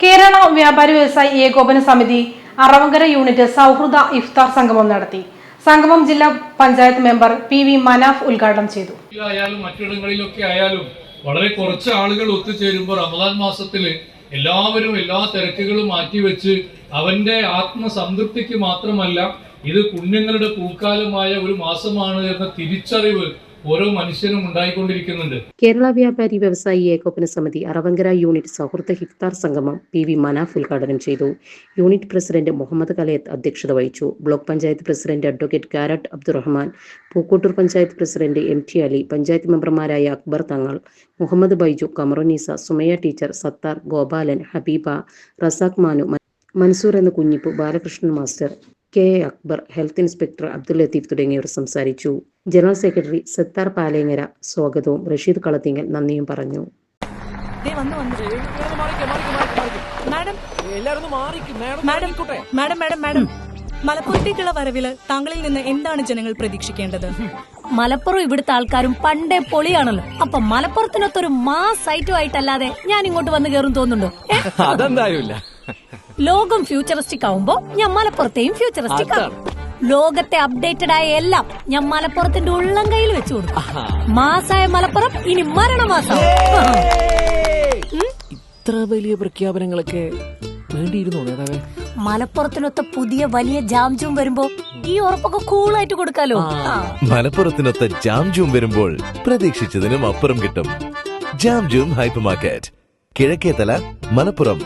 കേരള വ്യാപാരി വ്യവസായി ഏകോപന സമിതി അറവങ്കര യൂണിറ്റ് സൗഹൃദ ഇഫ്താർ സംഗമം നടത്തി. സംഗമം ജില്ലാ panchayat member P V Manaf ഉദ്ഘാടനം ചെയ്തു. മറ്റിടങ്ങളിലൊക്കെ ആയാലും വളരെ കുറച്ച് ആളുകൾ ഒത്തുചേരുമ്പോൾ റമദാൻ മാസത്തിൽ എല്ലാവരും എല്ലാ തിരക്കുകളും മാറ്റിവെച്ച് അവന്റെ ആത്മസംതൃപ്തിക്ക് മാത്രമല്ല ഇത് പുണ്യങ്ങളുടെ പൂക്കാലമായ ഒരു മാസമാണ് എന്ന തിരിച്ചറിവ് ഓരോ മനുഷ്യനും ഉണ്ടായിക്കൊണ്ടിരിക്കുന്നുണ്ട്. കേരള വ്യാപാരി വ്യവസായി ഏകോപന സമിതി അറവങ്കര യൂണിറ്റ് സൗഹൃദ ഹിഫ്താർ സംഗമം പി വി മനാഫ് ഉദ്ഘാടനം ചെയ്തു. യൂണിറ്റ് പ്രസിഡന്റ് മുഹമ്മദ് കലയത്ത് അധ്യക്ഷത വഹിച്ചു. Block panchayat president advocate Karat Abdurahman Pookkottur panchayat president M T Ali panchayat മെമ്പർമാരായ അക്ബർ തങ്ങൾ മുഹമ്മദ് ബൈജു കമറുനീസ സുമയ ടീച്ചർ സത്താർ ഗോപാലൻ ഹബീബ റസാഖ് മാനു മൻസൂർ എന്ന Kunhippu Balakrishnan master K A Akbar health inspector Abdul Latheef തുടങ്ങിയവർ സംസാരിച്ചു. ജനറൽ സെക്രട്ടറി സത്താർ പാലേങ്ങര സ്വാഗതവും. റഷീദ് കളത്തിങ്കൽ നന്ദിയും പറഞ്ഞു. ദേ വന്നു വന്നു. മാഡം. എല്ലാരും ഒന്ന് മാറിക്ക്. Madam madam മാറിക്കോട്ടെ. Madam madam madam. മലപ്പുറത്തേക്കുള്ള വരവിൽ താങ്കളിൽ നിന്ന് എന്താണ് ജനങ്ങൾ പ്രതീക്ഷിക്കേണ്ടത്? മലപ്പുറം ഇവിടുത്തെ ആൾക്കാരും പണ്ടേ പൊളിയാണല്ലോ. അപ്പൊ മലപ്പുറത്തിനൊത്തൊരു മാസ് ഐറ്റമായിട്ടല്ലാതെ ഞാൻ ഇങ്ങോട്ട് വന്ന് കയറും തോന്നുന്നുണ്ടോ? അതെന്തായാലും ഇല്ല. ലോകം ഫ്യൂച്ചറിസ്റ്റിക് ആവുമ്പോ ഞാൻ മലപ്പുറത്തെയും ഫ്യൂച്ചറിസ്റ്റിക് ആവും ലോകത്തെ അപ്ഡേറ്റഡ് ആയ എല്ലാം ഞാൻ മലപ്പുറത്തിന്റെ ഉള്ളം കയ്യിൽ വെച്ചു കൊടുക്കും. മാസായ മലപ്പുറം ഇനി മരണമാസം. ഇത്ര വലിയ പ്രഖ്യാപനങ്ങളൊക്കെ വേണ്ടിയിരുന്നു നേതാവേ? മലപ്പുറത്തിനൊത്ത പുതിയ വലിയ ജാംജും വരുമ്പോ ഈ ഉറപ്പൊക്കെ കൂളായിട്ട് കൊടുക്കാലോ. മലപ്പുറത്തിനൊത്ത ജാംജും വരുമ്പോൾ പ്രതീക്ഷിച്ചതിനും അപ്പുറം കിട്ടും. Jamjum hyper market Kizhakkethala Malappuram.